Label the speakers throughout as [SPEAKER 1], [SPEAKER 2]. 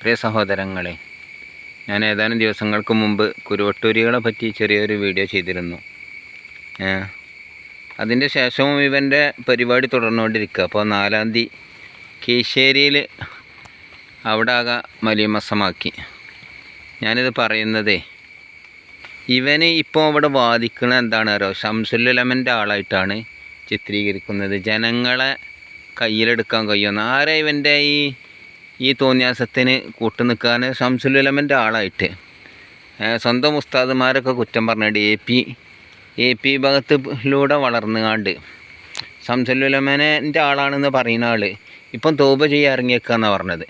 [SPEAKER 1] പ്രിയ സഹോദരങ്ങളെ ഞാൻ ഏതാനും ദിവസങ്ങൾക്ക് മുമ്പ് കുരുവട്ടൂരികളെ പറ്റി ചെറിയൊരു വീഡിയോ ചെയ്തിരുന്നു. അതിന്റെ ശേഷവും ഇവന്റെ പരിപാടി തുടർന്നുകൊണ്ടിരിക്കുക. അപ്പോൾ നാലാം തീയതി കീശ്ശേരിയിൽ അവിടെ ആകെ മലിമസമാക്കി ഞാനിത് പറയുന്നതേ ഇവന് ഇപ്പോൾ അവിടെ വാദിക്കുന്നത് എന്താണ് അറിയോ? ഷംസുല്ലമന്റെ ആളായിട്ടാണ് ചിത്രീകരിക്കുന്നത്. ജനങ്ങളെ കയ്യിലെടുക്കാൻ കഴിയുമെന്ന്. ആരാ ഇവന്റെ ഈ ഈ തോന്നിയാസത്തിന് കൂട്ടു നിൽക്കാൻ ഷംസുലമന്റെ ആളായിട്ട്. സ്വന്തം ഉസ്താദുമാരൊക്കെ കുറ്റം പറഞ്ഞിട്ട് എ പി എ പി ഭാഗത്തിലൂടെ വളർന്നുകാണ്ട് ഷംസുല്ലമന്റെ ആളാണെന്ന് പറയുന്ന ആൾ ഇപ്പം തോപ ചെയ്യാൻ ഇറങ്ങിയേക്കാന്നാണ് പറഞ്ഞത്.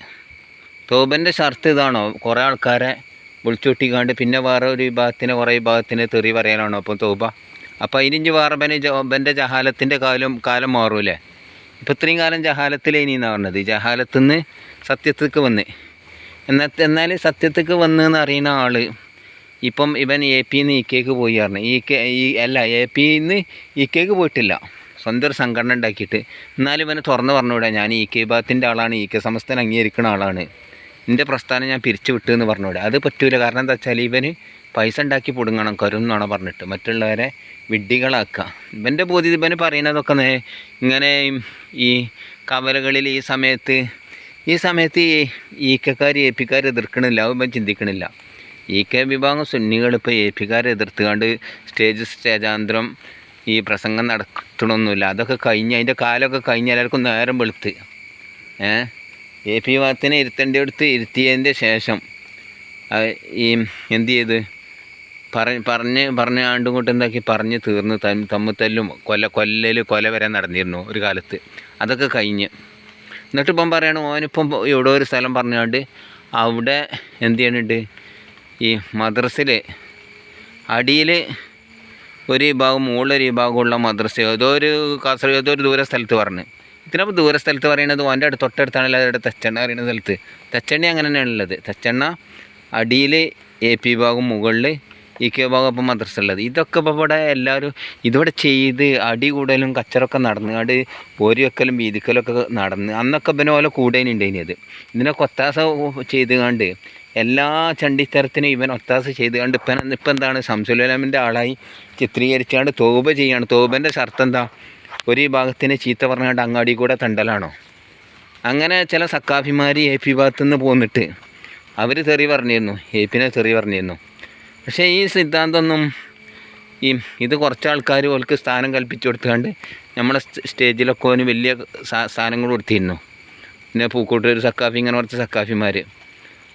[SPEAKER 1] തോബന്റെ ഷർത്ത് ഇതാണോ? കുറേ ആൾക്കാരെ വിളിച്ചുകൂട്ടിക്കാണ്ട് പിന്നെ വേറെ ഒരു വിഭാഗത്തിന് കുറേ വിഭാഗത്തിന് തെറി പറയാനാണോ അപ്പം തോബ അപ്പോൾ ഇനി വേറെ ബനെ ജോബന്റെ ജഹാലത്തിന്റെ കാലം കാലം മാറൂലേ ഇപ്പം ഇത്രയും കാലം ജഹാലത്തിലേനി എന്നാണ് പറഞ്ഞത്. ഈ സത്യത്തേക്ക് വന്ന്. എന്നാൽ എന്നാൽ സത്യത്തേക്ക് വന്ന് എന്ന് അറിയുന്ന ആൾ ഇപ്പം ഇവൻ എ പിന്ന് ഇ കെക്ക് പോയി പറഞ്ഞു. ഈ കെ ഈ അല്ല എ പിന്ന് ഇ കെക്ക് പോയിട്ടില്ല. സ്വന്തം ഒരു സംഘടന ഉണ്ടാക്കിയിട്ട്. എന്നാലും ഇവനെ തുറന്ന് പറഞ്ഞുകൂടെ ഞാൻ ഇ കെ വിഭാഗത്തിന്റെ ആളാണ്. ഇ കെ സമസ്തൻ അംഗീകരിക്കുന്ന ആളാണ്. എന്റെ പ്രസ്ഥാനം ഞാൻ പിരിച്ചു വിട്ടു എന്ന് പറഞ്ഞുകൂടെ അത് പറ്റൂല. കാരണം എന്താ വെച്ചാൽ ഇവന് പൈസ ഉണ്ടാക്കി പൊടുങ്ങണം കരുന്നാണ് പറഞ്ഞിട്ട്. മറ്റുള്ളവരെ വിഡ്ഢികളാക്കുക. ഇവന്റെ ബോധ്യത ഇവന് പറയുന്നതൊക്കെ ഇങ്ങനെ ഈ കവലകളിൽ ഈ സമയത്ത് ഈ സമയത്ത് ഈ ഈക്കക്കാർ കെക്കാർ എ പിക്കാർ എതിർക്കണില്ല. അത് ചിന്തിക്കണില്ല. ഇ കെ വിഭാഗം സുന്നികൾ ഇപ്പോൾ എ പിക്കാരെ എതിർത്തുകൊണ്ട് സ്റ്റേജ് സ്റ്റേജാന്തരം ഈ പ്രസംഗം നടത്തണമൊന്നുമില്ല അതൊക്കെ കഴിഞ്ഞ് അതിന്റെ കാലമൊക്കെ കഴിഞ്ഞ് എല്ലാവർക്കും നേരം വെളുത്ത്. ഏ? എ പി വാത്തിനെ ഇരുത്തേണ്ട അടുത്ത് ഇരുത്തിയതിന്റെ ശേഷം ഈ എന്ത് ചെയ്ത്? പറഞ്ഞ് പറഞ്ഞ് പറഞ്ഞ ആണ്ടും കൊണ്ട് എന്താക്കി? പറഞ്ഞ് തീർന്ന് തം- തമ്മിൽ തല്ലും കൊല്ല കൊല്ലൽ കൊല വരെ നടന്നിരുന്നു ഒരു കാലത്ത്. അതൊക്കെ കഴിഞ്ഞ്. എന്നിട്ട് ഇപ്പം പറയണം ഓനിപ്പം എവിടെ ഒരു സ്ഥലം പറഞ്ഞുകൊണ്ട് അവിടെ എന്ത് ചെയ്യണുണ്ട്? ഈ മദ്രസിൽ അടിയിൽ ഒരു വിഭാഗം മുകളിലൊരു വിഭാഗമുള്ള മദ്രസ ഏതോ ഒരു കാസർഗോഡ് ഏതോ ഒരു ദൂര സ്ഥലത്ത് പറഞ്ഞു. ഇതിനപ്പോൾ ദൂര സ്ഥലത്ത് പറയുന്നത് ഓന്റെ അടുത്ത് തൊട്ടടുത്താണല്ലോ അവരുടെ തച്ചെണ്ണ പറയുന്ന സ്ഥലത്ത്. തച്ചെണ്ണ അങ്ങനെ തന്നെയാണുള്ളത്. തെച്ചെണ്ണ അടിയിൽ എ പി വിഭാഗം മുകളിൽ ഇ കെ വിഭാഗം ഇപ്പം മദ്രസ ഉള്ളത് ഇതൊക്കെ ഇപ്പോൾ ഇവിടെ എല്ലാവരും ഇതിവിടെ ചെയ്ത് അടി കൂടലും കച്ചറൊക്കെ നടന്ന് അവിടെ പോരി വെക്കലും വീതിക്കലൊക്കെ നടന്ന് അന്നൊക്കെ പിന്നെ ഓലെ കൂടേനുണ്ടായിനത് അത് ഇതിനൊക്കെ ഒത്താസ ചെയ്ത് കണ്ട് എല്ലാ ചണ്ടിത്തരത്തിനും ഇവൻ ഒത്താസ ചെയ്ത് കണ്ട് ഇപ്പം ഇപ്പം എന്താണ് സംസുലാമിന്റെ ആളായി ചിത്രീകരിച്ചുകൊണ്ട് തോപ ചെയ്യാണ്. തോബന്റെ ഷർത്ത് എന്താ? ഒരു ഭാഗത്തിന് ചീത്ത പറഞ്ഞുകൊണ്ട് അങ്ങാടി കൂടെ തണ്ടലാണോ? അങ്ങനെ ചില സക്കാഫിമാർ എ പി ഭാഗത്തുനിന്ന് പോന്നിട്ട് അവർ തെറി പറഞ്ഞിരുന്നു. എ പിനെ തെറി പറഞ്ഞിരുന്നു. പക്ഷേ ഈ സിദ്ധാന്തമൊന്നും ഈ ഇത് കുറച്ച് ആൾക്കാർ ഓൽക്ക് സ്ഥാനം കൽപ്പിച്ചു കൊടുത്തുകൊണ്ട് നമ്മുടെ സ്റ്റ- സ്റ്റേജിലൊക്കെ ഓന് വലിയ സ്ഥാനങ്ങൾ കൊടുത്തിരുന്നു. പിന്നെ പൂക്കോട്ടൂർ സക്കാഫി ഇങ്ങനെ കുറച്ച് സക്കാഫിമാർ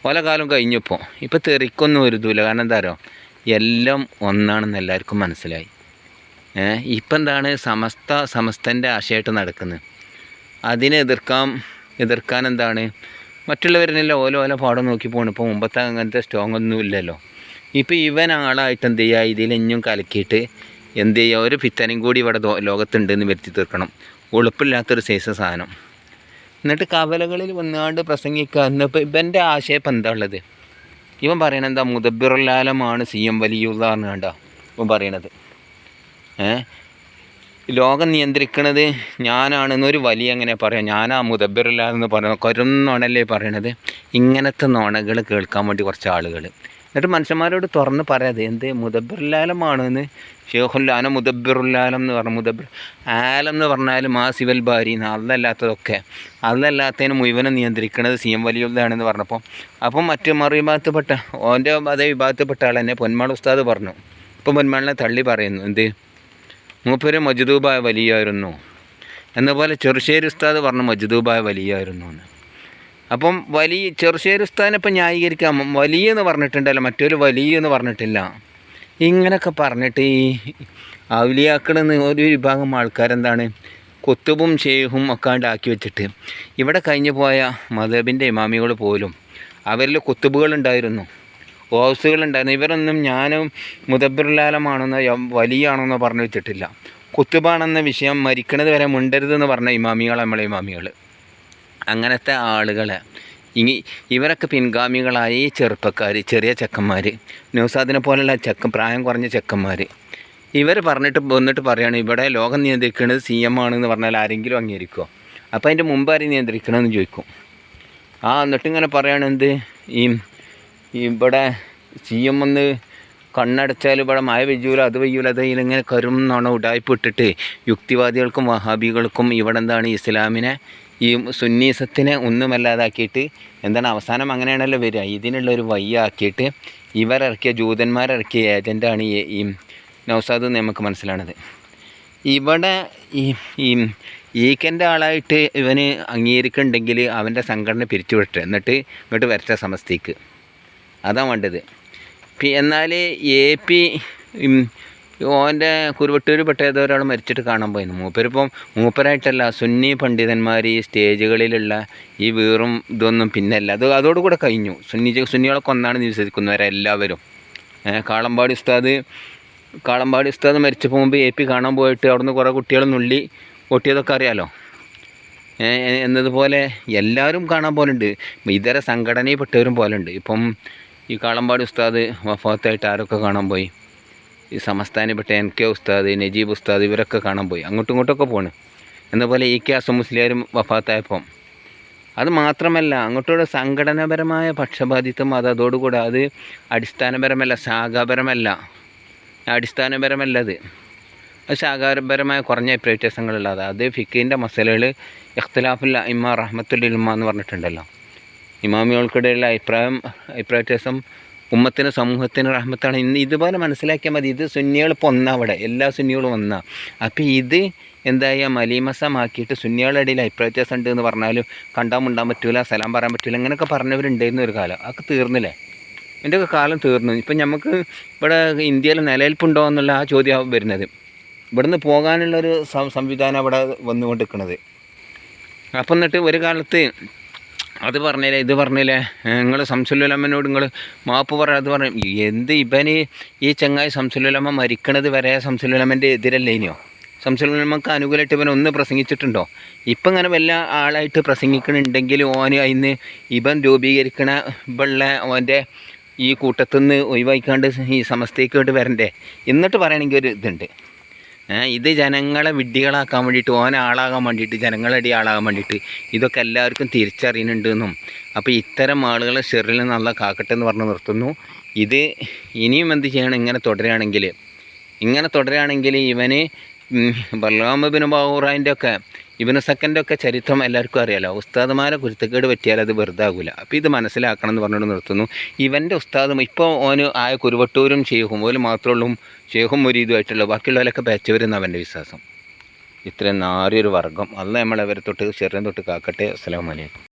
[SPEAKER 1] പല കാലം കഴിഞ്ഞപ്പോൾ ഇപ്പോൾ തെറിക്കൊന്നും ഒരു കാരണം എന്താ പറയുക എല്ലാം ഒന്നാണെന്ന് എല്ലാവർക്കും മനസ്സിലായി. ഇപ്പം എന്താണ്? സമസ്ത സമസ്തന്റെ ആശയമായിട്ട് നടക്കുന്നത് അതിനെ എതിർക്കാൻ എതിർക്കാൻ എന്താണ്? മറ്റുള്ളവരിനെല്ലാം ഓല ഓല പാടം നോക്കി പോകണം ഇപ്പോൾ മുമ്പത്തെ അങ്ങനത്തെ സ്ട്രോങ് ഒന്നും ഇല്ലല്ലോ. ഇപ്പോൾ ഇവൻ ആളായിട്ട് എന്ത് ചെയ്യുക ഇതിൽ ഇനിയും കലക്കിയിട്ട് എന്ത് ചെയ്യുക ഒരു പിത്തനും കൂടി ഇവിടെ ലോകത്തുണ്ടെന്ന് വരുത്തി തീർക്കണം. ഉളുപ്പില്ലാത്തൊരു സൈസ് സാധനം. എന്നിട്ട് കവലകളിൽ വന്നുകൊണ്ട് പ്രസംഗിക്കുക എന്നിപ്പോൾ ഇവന്റെ ആശയം എന്താ ഉള്ളത്? ഇവൻ പറയണത് എന്താ? മുദബിറുല്ലാലമാണ് സി എം വലിയുള്ള കണ്ടോ ഇവൻ പറയണത്. ഏ? ലോകം നിയന്ത്രിക്കണത് ഞാനാണെന്നൊരു വലിയ എങ്ങനെ പറയാം? ഞാനാ മുദബിറില്ല എന്ന് പറയുന്നത് കൊരുന്നോണല്ലേ പറയണത്? ഇങ്ങനത്തെ നോണകൾ കേൾക്കാൻ വേണ്ടി കുറച്ച് ആളുകൾ എന്നിട്ട് മനുഷ്യന്മാരോട് തുറന്ന് പറയാതെ എന്ത് മുദബ്ബിറുല്ലാലമാണ് എന്ന് ഷേഹുല്ലാന മുദബിറുല്ലാലം എന്ന് പറഞ്ഞു മുദബിർ ആലം എന്ന് പറഞ്ഞാൽ മാ സിവൽ ബാരിന്ന് അതല്ലാത്തതൊക്കെ. അതല്ലാത്തതിന് മുഴുവനും നിയന്ത്രിക്കുന്നത് സി എം വലിയുള്ളതാണെന്ന് പറഞ്ഞപ്പോൾ അപ്പം മറ്റു മറു വിഭാഗത്തിൽപ്പെട്ട ഓന്റെ അതേ വിഭാഗത്തിൽപ്പെട്ട ആൾ തന്നെ പൊന്മാൾ ഉസ്താദ് പറഞ്ഞു. ഇപ്പം പൊന്മാളിനെ തള്ളി പറയുന്നു എന്ത്? മൂപ്പര് മജ്ദൂബായ വലിയായിരുന്നു. എന്നപോലെ ചെറുശ്ശേരി ഉസ്താദ് പറഞ്ഞു മജ്ദൂബായ വലിയായിരുന്നു എന്ന്. അപ്പം വലിയ ചെറുശ്ശേരി ഉസ്താദിനെ ഇപ്പം ന്യായീകരിക്കാം. വലിയ എന്ന് പറഞ്ഞിട്ടുണ്ടല്ലോ മറ്റൊരു വലിയ എന്ന് പറഞ്ഞിട്ടില്ല. ഇങ്ങനെയൊക്കെ പറഞ്ഞിട്ട് ഈ ഔലിയാക്കളെന്ന് ഒരു വിഭാഗം ആൾക്കാരെന്താണ് കുത്തുബും ഷേഹും ഒക്കെ ആക്കി വെച്ചിട്ട്. ഇവിടെ കഴിഞ്ഞു പോയ മദബിന്റെ ഇമാമികൾ പോലും അവരിൽ കുത്തുബുകളുണ്ടായിരുന്നു. ഓസുകളുണ്ടായിരുന്നു ഇവരൊന്നും ഞാനും മുദബിറുലാലമാണെന്നോ വലിയാണെന്നോ പറഞ്ഞു വെച്ചിട്ടില്ല. കുത്തുബാണെന്ന വിഷയം മരിക്കണത് വരെ മുണ്ടരുതെന്ന് പറഞ്ഞ ഇമാമികൾ നമ്മളെ ഇമാമികൾ അങ്ങനത്തെ ആളുകളെ. ഇനി ഇവരൊക്കെ പിൻഗാമികളായ ഈ ചെറുപ്പക്കാർ ചെറിയ ചെക്കന്മാർ ന്യൂസാദിനെ പോലെയുള്ള ചെക്കൻ പ്രായം കുറഞ്ഞ ചെക്കന്മാർ ഇവർ പറഞ്ഞിട്ട് വന്നിട്ട് പറയുകയാണ് ഇവിടെ ലോകം നിയന്ത്രിക്കുന്നത് സി എം ആണെന്ന് പറഞ്ഞാൽ ആരെങ്കിലും അംഗീകരിക്കുമോ അപ്പോൾ അതിന്റെ മുമ്പ് ആരും നിയന്ത്രിക്കണമെന്ന് ചോദിക്കും. ആ എന്നിട്ട് ഇങ്ങനെ പറയുകയാണെന്ത് ഈ ഇവിടെ സി എം ഒന്ന് കണ്ണടച്ചാൽ ഇവിടെ മഴ പെയ്യൂല അത് പെയ്യൂല അത് ഇങ്ങനെ കരും ഉടായ്പ ഇട്ടിട്ട് യുക്തിവാദികൾക്കും വഹാബികൾക്കും ഇവിടെ എന്താണ് ഇസ്ലാമിനെ ഈ സുന്നീസത്തിനെ ഒന്നുമല്ലാതാക്കിയിട്ട് എന്താണ് അവസാനം അങ്ങനെയാണല്ലോ വരിക. ഇതിനുള്ള ഒരു വയ്യാക്കിയിട്ട് ഇവരിറക്കിയ ജൂതന്മാരിറക്കിയ ഏജന്റാണ് ഈ ഈ നൗസാദ് എന്ന് നമുക്ക് മനസ്സിലാണത്. ഇവിടെ ഈ ഈ ഈക്കന്റെ ആളായിട്ട് ഇവന് അംഗീകരിക്കുന്നുണ്ടെങ്കിൽ അവന്റെ സംഘടന പിരിച്ചുവിട്ടെ എന്നിട്ട് ഇങ്ങോട്ട് വരച്ച സമസ്തിക്ക് അതാണ് വേണ്ടത്. എന്നാൽ എ പി ഓന്റെ കുരുവട്ടൂർ പെട്ട ഏതോ ഒരാൾ മരിച്ചിട്ട് കാണാൻ പോയിരുന്നു മൂപ്പരിപ്പം മൂപ്പരായിട്ടല്ല സുന്നി പണ്ഡിതന്മാർ ഈ സ്റ്റേജുകളിലുള്ള ഈ വീറും ഇതൊന്നും പിന്നല്ല. അത് അതോടുകൂടെ കഴിഞ്ഞു. സുന്നി സുന്നികളെ കൊന്നാണ് വിശ്വസിക്കുന്നവരെല്ലാവരും എല്ലാവരും. കാളമ്പാടി ഉസ്താദ് കാളമ്പാടി ഉസ്താദ് മരിച്ചപ്പോൾ മുമ്പ് എ പി കാണാൻ പോയിട്ട് അവിടുന്ന് കുറേ കുട്ടികൾ നുള്ളി ഒട്ടിയതൊക്കെ അറിയാലോ? എന്നതുപോലെ എല്ലാവരും കാണാൻ പോലുണ്ട്. ഇതര സംഘടനയിൽപ്പെട്ടവരും പോലുണ്ട്. ഇപ്പം ഈ കാളമ്പാടി ഉസ്താദ് വഫാത്തായിട്ട് ആരൊക്കെ കാണാൻ പോയി? ഈ സമസ്ഥാനിൽപ്പെട്ട എൻ കെ ഉസ്താദ് നജീബ് ഉസ്താദ് ഇവരൊക്കെ കാണാൻ പോയി. അങ്ങോട്ടും ഇങ്ങോട്ടൊക്കെ പോണ്. എന്നപോലെ ഇ കെ അസം മുസ്ലിയാരും വഫാത്തായപ്പം. അത് മാത്രമല്ല അങ്ങോട്ടുള്ള സംഘടനാപരമായ പക്ഷപാതിത്വം അത് അതോടുകൂടെ അത് അടിസ്ഥാനപരമല്ല ശാഖാപരമല്ല. അടിസ്ഥാനപരമല്ല അത്. ശാഖാപരമായ കുറഞ്ഞ വ്യത്യാസങ്ങളുള്ളത് അത്. ഫിക്കിന്റെ മസലകൾ ഇഖ്തിലാഫുൽ ഇമ്മ റഹ്മത്തുൽ ഇൽമ എന്ന് പറഞ്ഞിട്ടുണ്ടല്ലോ. ഇമാമികൾക്കിടയിലുള്ള അഭിപ്രായം അഭിപ്രായ വ്യത്യാസം ഉമ്മത്തിന് സമൂഹത്തിന് റഹ്മത്താണ്. ഇന്ന് ഇതുപോലെ മനസ്സിലാക്കിയാൽ മതി. ഇത് സുന്നികൾ ഇപ്പോൾ ഒന്നാ അവിടെ എല്ലാ സുന്നികളും ഒന്നാ. അപ്പോൾ ഇത് എന്തായാൽ മലീമസമാക്കിയിട്ട് സുന്നികളുടെ ഇടയിൽ അഭിപ്രായ വ്യത്യാസം ഉണ്ട് എന്ന് പറഞ്ഞാലും കണ്ടാൽ മുണ്ടാൻ പറ്റില്ല സലാം പറയാൻ പറ്റൂല അങ്ങനെയൊക്കെ പറഞ്ഞവരുണ്ടായിരുന്നു ഒരു കാലം. അതൊക്കെ തീർന്നില്ലേ? എന്റെയൊക്കെ കാലം തീർന്നു. ഇപ്പം നമുക്ക് ഇവിടെ ഇന്ത്യയിൽ നിലനിൽപ്പുണ്ടോ എന്നുള്ള ആ ചോദ്യമാണ് വരുന്നത്. ഇവിടുന്ന് പോകാനുള്ളൊരു സംവിധാനം അവിടെ വന്നുകൊണ്ടിരിക്കുന്നത് അപ്പം എന്നിട്ട് ഒരു കാലത്ത് അത് പറഞ്ഞില്ലേ ഇത് പറഞ്ഞില്ലേ? നിങ്ങൾ സംസുലുലമ്മനോട് നിങ്ങൾ മാപ്പ് പറ അത് പറഞ്ഞു. എന്ത് ഇവന് ഈ ചങ്ങായി സംസുലുലമ്മ മരിക്കണത് വരെ സംസുലുലമ്മന്റെ എതിരല്ലേ ഇനിയോ സംസുലുലമ്മക്ക് അനുകൂലമായിട്ട് ഇവൻ ഒന്ന് പ്രസംഗിച്ചിട്ടുണ്ടോ? ഇപ്പം ഇങ്ങനെ വല്ല ആളായിട്ട് പ്രസംഗിക്കണുണ്ടെങ്കിൽ ഓന് അതിന് ഇവൻ രൂപീകരിക്കണ ഇവളുടെ ഓന്റെ ഈ കൂട്ടത്തുനിന്ന് ഒഴിവാക്കാണ്ട് ഈ സമസ്തയ്ക്കോട്ട് വരണ്ടേ? എന്നിട്ട് പറയണമെങ്കിൽ ഒരു ഇതുണ്ട്. ഇത് ജനങ്ങളെ വിഡ്ഢികളാക്കാൻ വേണ്ടിയിട്ട് ഓനെ ആളാകാൻ വേണ്ടിയിട്ട് ജനങ്ങളടി ആളാകാൻ വേണ്ടിയിട്ട് ഇതൊക്കെ എല്ലാവർക്കും തിരിച്ചറിയുന്നുണ്ട് എന്നും അപ്പോൾ ഇത്തരം ആളുകളെ ഷെറിൽ നല്ല കാക്കട്ടെ എന്ന് പറഞ്ഞ് നിർത്തുന്നു. ഇത് ഇനിയും എന്ത് ചെയ്യണം? ഇങ്ങനെ തുടരുകയാണെങ്കിൽ ഇങ്ങനെ തുടരുകയാണെങ്കിൽ ഇവന് ബർലാമബിന് ബാഹുറാന്റെ ഒക്കെ ഇബിന് സെക്കന്റെ ഒക്കെ ചരിത്രം എല്ലാവർക്കും അറിയാലോ. ഉസ്താദുമാരെ കുരുത്തക്കേട് പറ്റിയാൽ അത് വെറുതാകൂല. അപ്പോൾ ഇത് മനസ്സിലാക്കണം എന്ന് പറഞ്ഞുകൊണ്ട് നിർത്തുന്നു. ഇവന്റെ ഉസ്താദും ഇപ്പോൾ ഓന് ആയ കുരുവട്ടൂരും ഷെയ്ഖും ഓൽ മാത്രമുള്ളൂ ഷെയ്ഖും ഇതുമായിട്ടുള്ളൂ ബാക്കിയുള്ളവരൊക്കെ പേച്ചവരുന്ന അവന്റെ വിശ്വാസം. ഇത്രയും നാറിയൊരു വർഗം. അല്ല നമ്മളവരെ തൊട്ട് ചെറിയ തൊട്ട് കാക്കട്ടെ. അസ്സലാമു അലൈക്കും.